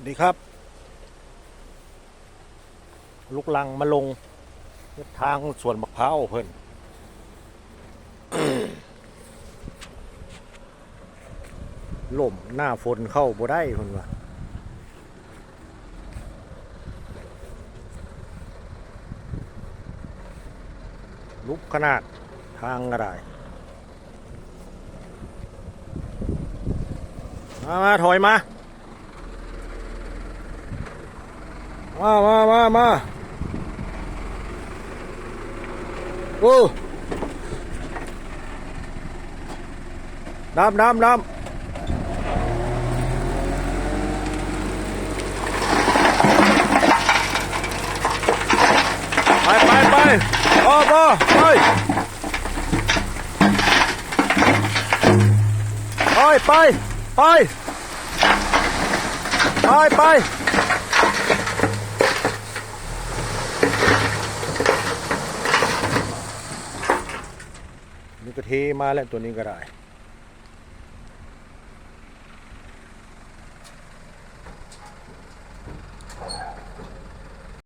สวัสดีครับ ลูกลังมาลงทางสวนมะพร้าวเพิ่นล่มหน้าฝนเข้าบ่ได้เพิ่นว่าลุกขนาดทางอะไรมามาถอยมา มามามามาโอ้น้ำน้ำน้ำไปไปไปพอพอไปไปไปไปไปไป นี่ก็เทมาแล้วตัวนี้ก็ได้